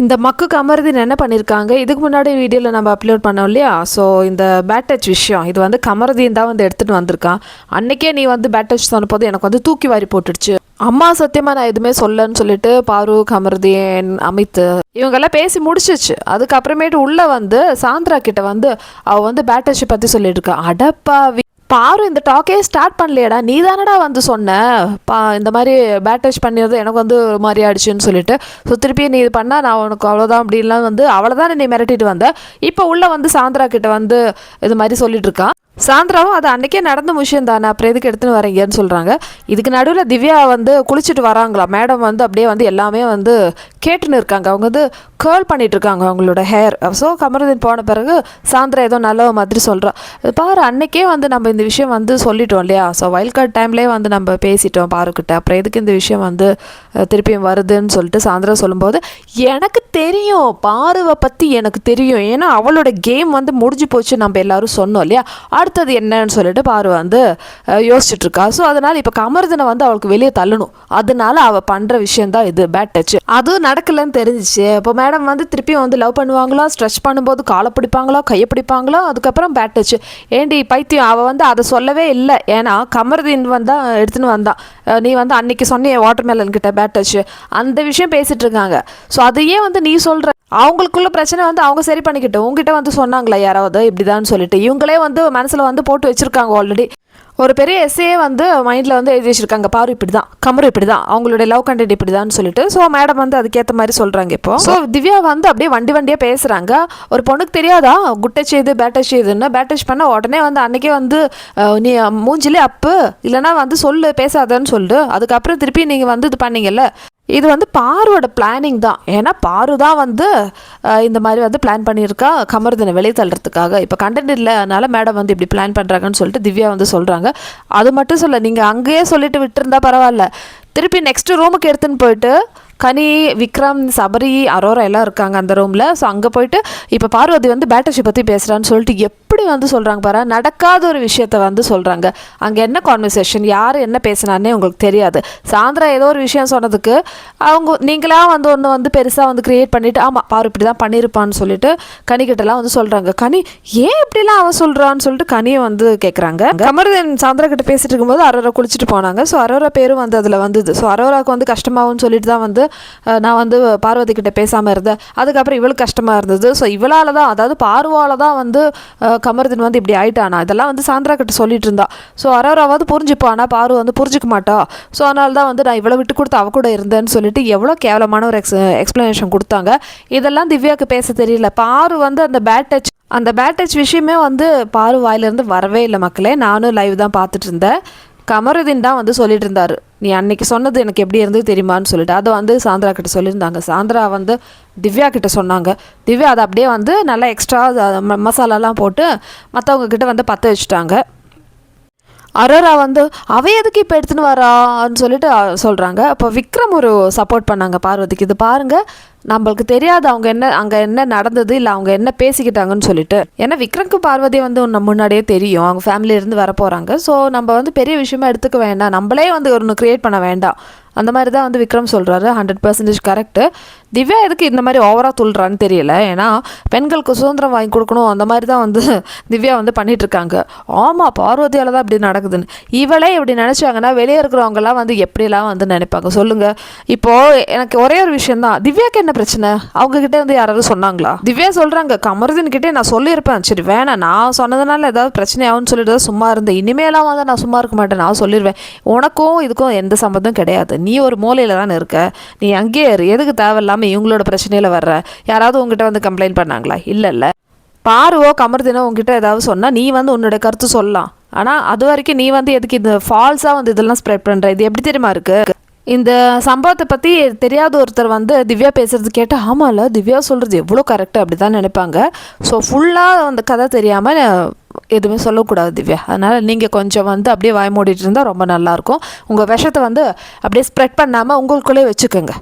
இந்த மக்கு கமருதீன் என்ன பண்ணியிருக்காங்க இதுக்கு முன்னாடி வீடியோவில் நம்ம அப்லோட் பண்ணோம் இல்லையா? ஸோ இந்த பேட் டச் விஷயம் இது வந்து கமருதீன் தான் வந்து எடுத்துகிட்டு வந்திருக்கான் அன்னைக்கே நீ வந்து பேட் டச் சொன்ன போது எனக்கு வந்து தூக்கி வாரி போட்டுடுச்சு. அம்மா சத்தியமாக நான் எதுவுமே சொல்லன்னு சொல்லிட்டு பாரு கமருதீன் அமித் இவங்கெல்லாம் பேசி முடிச்சிச்சு. அதுக்கப்புறமேட்டு உள்ளே வந்து சாந்திரா கிட்ட வந்து அவள் வந்து பேட் பற்றி சொல்லிட்டு அடப்பாவி. பாரு இந்த டாக்கே ஸ்டார்ட் பண்ணலையடா. நீ தானடா வந்து சொன்ன. பா இந்த மாதிரி பேட் டச் பண்ணிடுறது எனக்கு வந்து ஒரு மாதிரி ஆயிடுச்சுன்னு சொல்லிட்டு. ஸோ திருப்பி நீ இது பண்ணால் நான் உனக்கு அவ்வளோதான் அப்படின்லாம் வந்து அவ்வளோதான் நீ மிரட்டிட்டு வந்த. இப்போ உள்ளே வந்து சாந்திரா கிட்ட வந்து இது மாதிரி சொல்லிட்டு இருக்கான் சாந்திராவும் அது அன்றைக்கே நடந்த விஷயம் தானே? அப்புறம் எதுக்கு எடுத்துன்னு வரீங்கன்னு சொல்கிறாங்க இதுக்கு நடுவில் திவ்யா வந்து குளிச்சுட்டு வராங்களா? மேடம் வந்து அப்படியே வந்து எல்லாமே வந்து கேட்டுன்னு இருக்காங்க. அவங்க வந்து கேர்ள் பண்ணிகிட்டு இருக்காங்க அவங்களோட ஹேர் ஸோ கமருதீன் போன பிறகு சாயந்தரம் ஏதோ நல்ல மாதிரி சொல்கிறா பாரு அன்னைக்கே வந்து நம்ம இந்த விஷயம் வந்து சொல்லிட்டோம் இல்லையா? ஸோ வைல்ட் கார்டு டைம்லேயே வந்து நம்ம பேசிட்டோம் பாருக்கிட்ட. அப்புறம் எதுக்கு இந்த விஷயம் வந்து திருப்பியும் வருதுன்னு சொல்லிட்டு சாயந்தரம் சொல்லும்போது எனக்கு தெரியும் பாருவை பற்றி எனக்கு தெரியும். ஏன்னா அவளோட கேம் வந்து முடிஞ்சு போச்சு நம்ம எல்லாரும் சொன்னோம் இல்லையா? அடுத்தது என்னன்னு சொல்லிட்டு பார்வை வந்து அஹ், யோசிச்சுட்டு இருக்கா ஸோ அதனால் இப்போ கமருதனை வந்து அவளுக்கு வெளியே தள்ளணும். அதனால அவள் பண்ணுற விஷயம் தான் இது. பேட் டச் அதுவும் நடக்கலன்னு தெரிஞ்சிச்சு. இப்போ மேடம் வந்து திருப்பியும் வந்து லவ் பண்ணுவாங்களா? ஸ்ட்ரெச் பண்ணும்போது காலை பிடிப்பாங்களா? கையை பிடிப்பாங்களா? அதுக்கப்புறம் பேட் டச் ஏண்டி பைத்தியம். அவள் வந்து அதை சொல்லவே இல்லை. ஏன்னா கமர்தீன் வந்தா எடுத்துன்னு வந்தான் நீ வந்து அன்னைக்கு சொன்னிய வாட்டர் மேலன் கிட்ட பேட் டச் அந்த விஷயம் பேசிட்டு இருக்காங்க ஸோ அதையே வந்து நீ சொல்கிற அவங்களுக்குள்ள பிரச்சனை வந்து அவங்க சரி பண்ணிக்கிட்டோம் உங்ககிட்ட வந்து சொன்னாங்களா யாராவது? இப்படிதான்னு சொல்லிட்டு. இவங்களே வந்து மனசில் வந்து போட்டு வச்சுருக்காங்க ஆல்ரெடி ஒரு பெரிய எஸ்ஏ வந்து மைண்டில் வந்து எழுதி வச்சிருக்காங்க. பாரு இப்படி தான் கமரு இப்படி தான் அவங்களுடைய லவ் கண்டென்ட் இப்படி தான் சொல்லிட்டு. ஸோ மேடம் வந்து அதுக்கேற்ற மாதிரி சொல்கிறாங்க இப்போ. ஸோ திவ்யா வந்து அப்படியே வண்டி வண்டியாக பேசுகிறாங்க ஒரு பொண்ணுக்கு தெரியாதா? குட்டச் செய்து பேட்டச் இதுன்னு பேட்டச் பண்ண உடனே வந்து அன்றைக்கே வந்து நீ மூஞ்சிலே அப்பு. இல்லைன்னா வந்து சொல்லு பேசாதன்னு சொல்லு அதுக்கப்புறம் திருப்பி நீங்கள் வந்து இது பண்ணீங்கல்ல. இது வந்து பாருவோட பிளானிங் தான். ஏன்னா பாரு தான் வந்து இந்த மாதிரி வந்து பிளான் பண்ணியிருக்கா கமர்தனை வெளியே தள்ளுறதுக்காக. இப்போ கண்டென்ட் இல்லை அதனால் மேடம் வந்து இப்படி பிளான் பண்ணுறாங்கன்னு சொல்லிட்டு திவ்யா வந்து சொல்கிறாங்க அது மட்டும் சொல்ல நீங்கள் அங்கேயே சொல்லிட்டு விட்டுருந்தா பரவாயில்ல. திருப்பி நெக்ஸ்ட் ரூமுக்கு எடுத்துன்னு போயிட்டு கனி விக்ரம் சபரி அரோரா எல்லாம் இருக்காங்க அந்த ரூமில் ஸோ அங்கே போயிட்டு இப்போ பார்வதி வந்து பேட்டர்ஷி பற்றி பேசுகிறான்னு சொல்லிட்டு எப்படி வந்து சொல்கிறாங்க பாரு? நடக்காத ஒரு விஷயத்த வந்து சொல்கிறாங்க அங்கே என்ன கான்வர்சேஷன் யார் என்ன பேசினானே உங்களுக்கு தெரியாது. சாந்திரா ஏதோ ஒரு விஷயம் சொன்னதுக்கு அவங்க நீங்களாம் வந்து ஒன்று வந்து பெருசாக வந்து க்ரியேட் பண்ணிவிட்டு ஆமாம் பாரு இப்படி தான் பண்ணியிருப்பான்னு சொல்லிட்டு கனிக்கிட்டலாம் வந்து சொல்கிறாங்க கனி ஏன் இப்படிலாம் அவன் சொல்கிறான்னு சொல்லிட்டு கனியை வந்து கேட்குறாங்க கமருதன் சாந்திரா கிட்ட பேசிட்டு இருக்கும்போது அரோரா குளிச்சுட்டு போனாங்க. ஸோ அரோரா பேரும் வந்து அதில் வந்தது. ஸோ அரோராவுக்கு வந்து கஷ்டமாகும்னு சொல்லிட்டு தான் வந்து நான் வந்து பார்வதி கிட்ட பேசாமல் இருந்தேன். அதுக்கப்புறம் இவளுக்கு கஷ்டமாக இருந்தது. ஸோ இவளால் தான் அதாவது பார்வால தான் வந்து அஹ், வந்து இப்படி ஆயிட்டானா? இதெல்லாம் வந்து சாந்திரா கிட்ட சொல்லிட்டு இருந்தா. ஸோ அரோராவது புரிஞ்சுப்பா. ஆனால் பாரு வந்து புரிஞ்சுக்க மாட்டா. ஸோ அதனால தான் வந்து நான் இவ்வளோ விட்டு கொடுத்து அவ கூட இருந்தேன்னு சொல்லிட்டு எவ்வளோ கேவலமான ஒரு எக்ஸ் எக்ஸ்ப்ளனேஷன் கொடுத்தாங்க. இதெல்லாம் திவ்யாவுக்கு பேச தெரியல. பாரு வந்து அந்த பேட் டச் அந்த பேட் டச் விஷயமே வந்து பாரு வாயிலிருந்து வரவே இல்லை மக்களே. நானும் லைவ் தான் பார்த்துட்டு இருந்தேன். கமருதீன் தான் வந்து சொல்லிட்டு இருந்தார் நீ அன்னைக்கு சொன்னது எனக்கு எப்படி இருந்தது தெரியுமான்னு சொல்லிட்டு. அதை வந்து சாந்திரா கிட்ட சொல்லியிருந்தாங்க. சாந்திரா வந்து திவ்யா கிட்ட சொன்னாங்க. திவ்யா அதை அப்படியே வந்து நல்லா எக்ஸ்ட்ரா மசாலாலாம் போட்டு மற்றவங்க கிட்ட வந்து பற்ற வச்சுட்டாங்க. அரோரா வந்து அவ எதுக்கு இப்போ எடுத்துன்னு வரான்னு சொல்லிட்டு சொல்கிறாங்க அப்போ விக்ரம் ஒரு சப்போர்ட் பண்ணாங்க பார்வதிக்கு. இது பாருங்க நம்மளுக்கு தெரியாது அவங்க என்ன அங்கே என்ன நடந்தது இல்லை அவங்க என்ன பேசிக்கிட்டாங்கன்னு சொல்லிட்டு. ஏன்னா விக்ரம்க்கு பார்வதி வந்து நம்ம முன்னாடியே தெரியும். அவங்க ஃபேமிலியிலேருந்து இருந்து வர போகிறாங்க ஸோ நம்ம வந்து பெரிய விஷயமா எடுத்துக்க வேண்டாம். நம்மளே வந்து ஒன்று க்ரியேட் பண்ண வேண்டாம். அந்த மாதிரி தான் வந்து விக்ரம் சொல்கிறாரு ஹண்ட்ரட் பர்சன்டேஜ் கரெக்டு திவ்யா எதுக்கு இந்த மாதிரி ஓவராக துள்ளுறான்னு தெரியல. ஏன்னா பெண்களுக்கு சுதந்திரம் வாங்கி கொடுக்கணும் அந்த மாதிரி தான் வந்து திவ்யா வந்து பண்ணிகிட்ருக்காங்க ஆமாம் பார்வதியால் தான் இப்படி நடக்குதுன்னு. இவளே இப்படி நினச்சாங்கன்னா வெளியே இருக்கிறவங்கலாம் வந்து எப்படிலாம் வந்து நினைப்பாங்க? சொல்லுங்கள் இப்போது எனக்கு ஒரே ஒரு விஷயம் தான். திவ்யாக்கு என்ன பிரச்சனை? அவங்கக்கிட்டே வந்து யாராவது சொன்னாங்களா? திவ்யா சொல்கிறாங்க கமருதீன் கிட்டே நான் சொல்லியிருப்பேன். சரி வேணாம். நான் சொன்னதுனால ஏதாவது பிரச்சனை சொல்லிட்டு தான் சும்மா இருந்தேன். இனிமேலாம் வந்து நான் சும்மா இருக்க மாட்டேன். நான் சொல்லிடுவேன் உனக்கும் இதுக்கும் எந்த சம்மந்தம் கிடையாது. நீ நீ ஒரு மூலையில் தானே இருக்க? நீ அங்கேயே இரு. எதுக்கு தேவையில்லாமல் இவங்களோட பிரச்சனையில் வர்ற? யாராவது உங்ககிட்ட வந்து கம்ப்ளைண்ட் பண்ணாங்களா? இல்லை இல்லை. பாருவோ கமர்தினோ உங்ககிட்ட ஏதாவது சொன்னால் நீ வந்து உன்னோட கருத்து சொல்லலாம். ஆனால் அது வரைக்கும் நீ வந்து எதுக்கு இந்த ஃபால்ஸாக வந்து இதெல்லாம் ஸ்ப்ரெட் பண்ணுற இது எப்படி தெரியுமா இருக்குது இந்த சம்பவத்தை பற்றி தெரியாத ஒருத்தர் வந்து திவ்யா பேசுறது கேட்டு ஆமாம்ல திவ்யா சொல்கிறது எவ்வளோ கரெக்டாக அப்படி தான் நினைப்பாங்க. ஸோ ஃபுல்லாக அந்த கதை தெரியாமல் எதுவுமே சொல்லக்கூடாது திவ்யா. அதனால் நீங்கள் கொஞ்சம் வந்து அப்படியே வாய் மூடிட்டு இருந்தால் ரொம்ப நல்லாயிருக்கும் உங்கள் விஷத்தை வந்து அப்படியே ஸ்ப்ரெட் பண்ணாமல் உங்களுக்குள்ளே வச்சுக்கோங்க.